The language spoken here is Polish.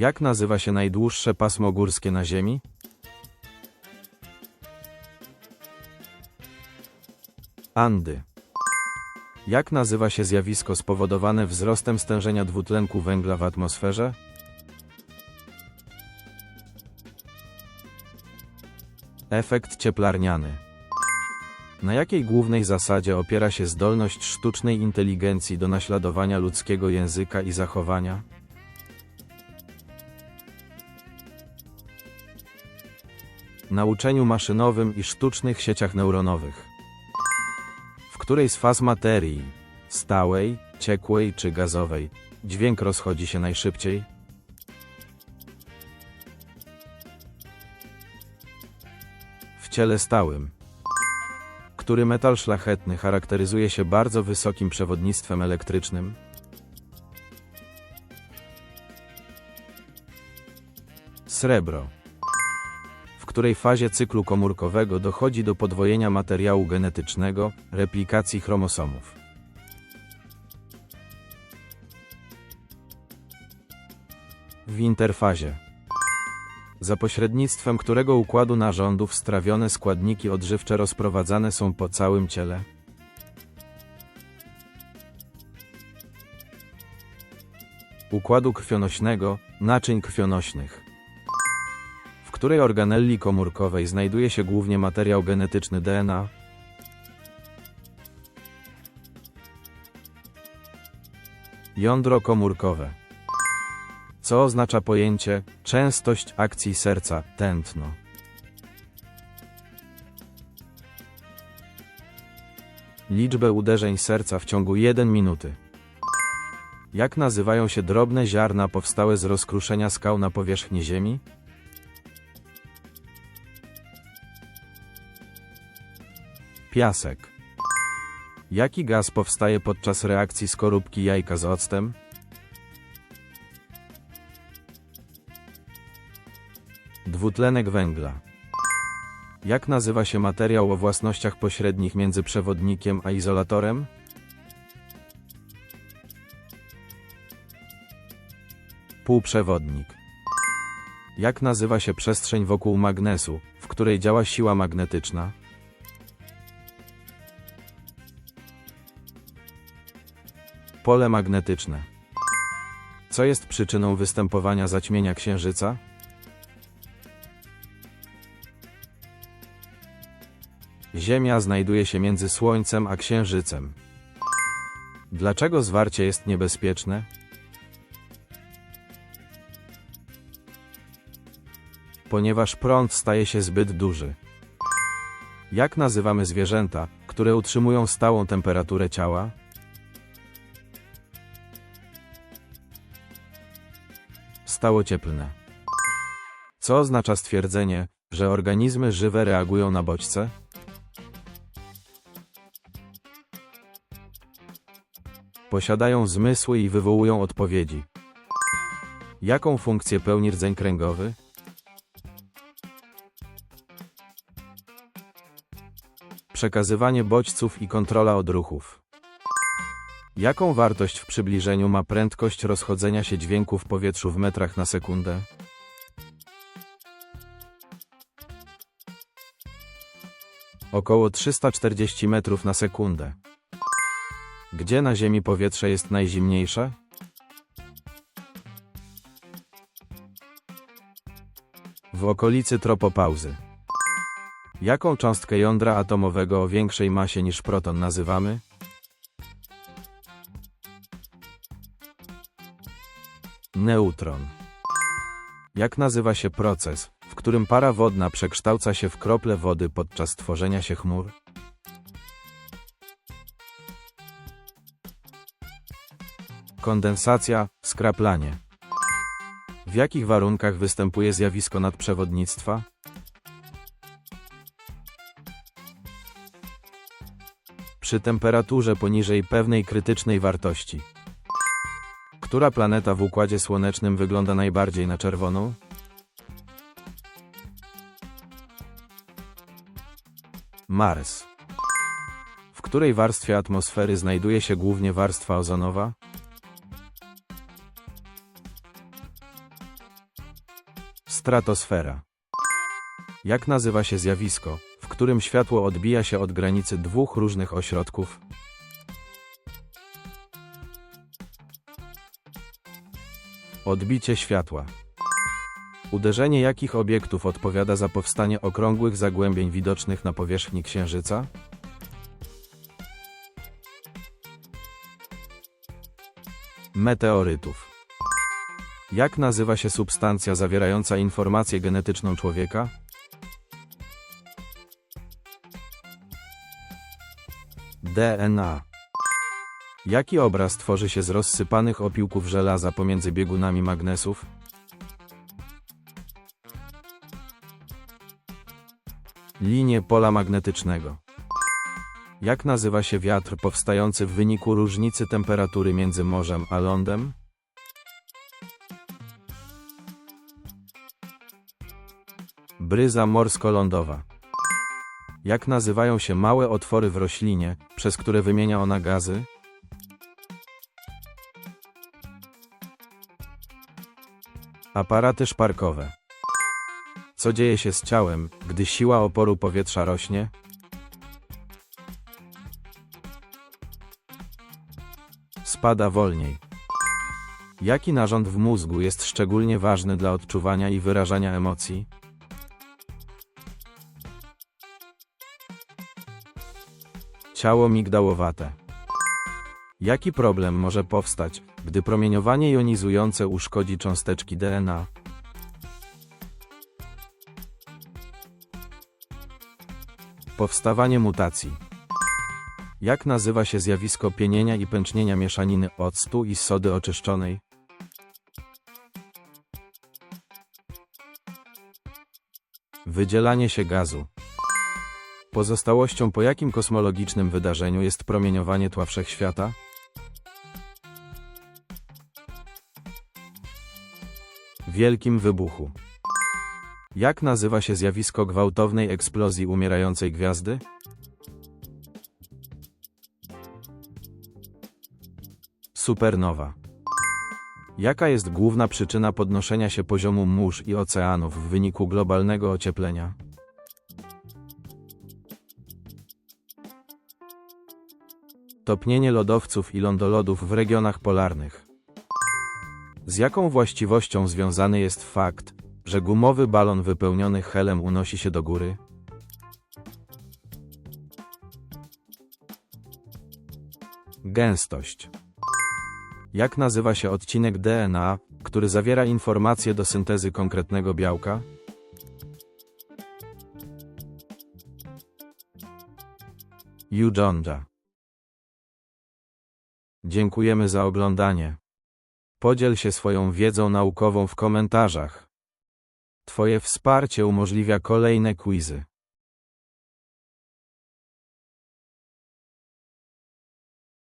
Jak nazywa się najdłuższe pasmo górskie na Ziemi? Andy. Jak nazywa się zjawisko spowodowane wzrostem stężenia dwutlenku węgla w atmosferze? Efekt cieplarniany. Na jakiej głównej zasadzie opiera się zdolność sztucznej inteligencji do naśladowania ludzkiego języka i zachowania? Nauczeniu maszynowym i sztucznych sieciach neuronowych. W której z faz materii stałej, ciekłej czy gazowej dźwięk rozchodzi się najszybciej? W ciele stałym. Który metal szlachetny charakteryzuje się bardzo wysokim przewodnictwem elektrycznym? Srebro. Której fazie cyklu komórkowego dochodzi do podwojenia materiału genetycznego, replikacji chromosomów? W interfazie. Za pośrednictwem którego układu narządów strawione składniki odżywcze rozprowadzane są po całym ciele? Układu krwionośnego, naczyń krwionośnych. Której organelli komórkowej znajduje się głównie materiał genetyczny DNA? Jądro komórkowe. Co oznacza pojęcie częstość akcji serca, tętno? Liczbę uderzeń serca w ciągu 1 minuty. Jak nazywają się drobne ziarna powstałe z rozkruszenia skał na powierzchni Ziemi? Piasek. Jaki gaz powstaje podczas reakcji skorupki jajka z octem? Dwutlenek węgla. Jak nazywa się materiał o własnościach pośrednich między przewodnikiem a izolatorem? Półprzewodnik. Jak nazywa się przestrzeń wokół magnesu, w której działa siła magnetyczna? Pole magnetyczne. Co jest przyczyną występowania zaćmienia księżyca? Ziemia znajduje się między Słońcem a Księżycem. Dlaczego zwarcie jest niebezpieczne? Ponieważ prąd staje się zbyt duży. Jak nazywamy zwierzęta, które utrzymują stałą temperaturę ciała? Stałocieplne. Co oznacza stwierdzenie, że organizmy żywe reagują na bodźce? Posiadają zmysły i wywołują odpowiedzi. Jaką funkcję pełni rdzeń kręgowy? Przekazywanie bodźców i kontrola odruchów. Jaką wartość w przybliżeniu ma prędkość rozchodzenia się dźwięku w powietrzu w metrach na sekundę? Około 340 metrów na sekundę. Gdzie na Ziemi powietrze jest najzimniejsze? W okolicy tropopauzy. Jaką cząstkę jądra atomowego o większej masie niż proton nazywamy? Neutron. Jak nazywa się proces, w którym para wodna przekształca się w krople wody podczas tworzenia się chmur? Kondensacja, skraplanie. W jakich warunkach występuje zjawisko nadprzewodnictwa? Przy temperaturze poniżej pewnej krytycznej wartości. Która planeta w Układzie Słonecznym wygląda najbardziej na czerwoną? Mars. W której warstwie atmosfery znajduje się głównie warstwa ozonowa? Stratosfera. Jak nazywa się zjawisko, w którym światło odbija się od granicy dwóch różnych ośrodków? Odbicie światła. Uderzenie jakich obiektów odpowiada za powstanie okrągłych zagłębień widocznych na powierzchni Księżyca? Meteorytów. Jak nazywa się substancja zawierająca informację genetyczną człowieka? DNA. Jaki obraz tworzy się z rozsypanych opiłków żelaza pomiędzy biegunami magnesów? Linie pola magnetycznego. Jak nazywa się wiatr powstający w wyniku różnicy temperatury między morzem a lądem? Bryza morsko-lądowa. Jak nazywają się małe otwory w roślinie, przez które wymienia ona gazy? Aparaty szparkowe. Co dzieje się z ciałem, gdy siła oporu powietrza rośnie? Spada wolniej. Jaki narząd w mózgu jest szczególnie ważny dla odczuwania i wyrażania emocji? Ciało migdałowate. Jaki problem może powstać, gdy promieniowanie jonizujące uszkodzi cząsteczki DNA? Powstawanie mutacji. Jak nazywa się zjawisko pienienia i pęcznienia mieszaniny octu i sody oczyszczonej? Wydzielanie się gazu. Pozostałością po jakim kosmologicznym wydarzeniu jest promieniowanie tła wszechświata? Wielkim wybuchu. Jak nazywa się zjawisko gwałtownej eksplozji umierającej gwiazdy? Supernowa. Jaka jest główna przyczyna podnoszenia się poziomu mórz i oceanów w wyniku globalnego ocieplenia? Topnienie lodowców i lądolodów w regionach polarnych. Z jaką właściwością związany jest fakt, że gumowy balon wypełniony helem unosi się do góry? Gęstość. Jak nazywa się odcinek DNA, który zawiera informacje do syntezy konkretnego białka? Ujonja. Dziękujemy za oglądanie. Podziel się swoją wiedzą naukową w komentarzach. Twoje wsparcie umożliwia kolejne quizy.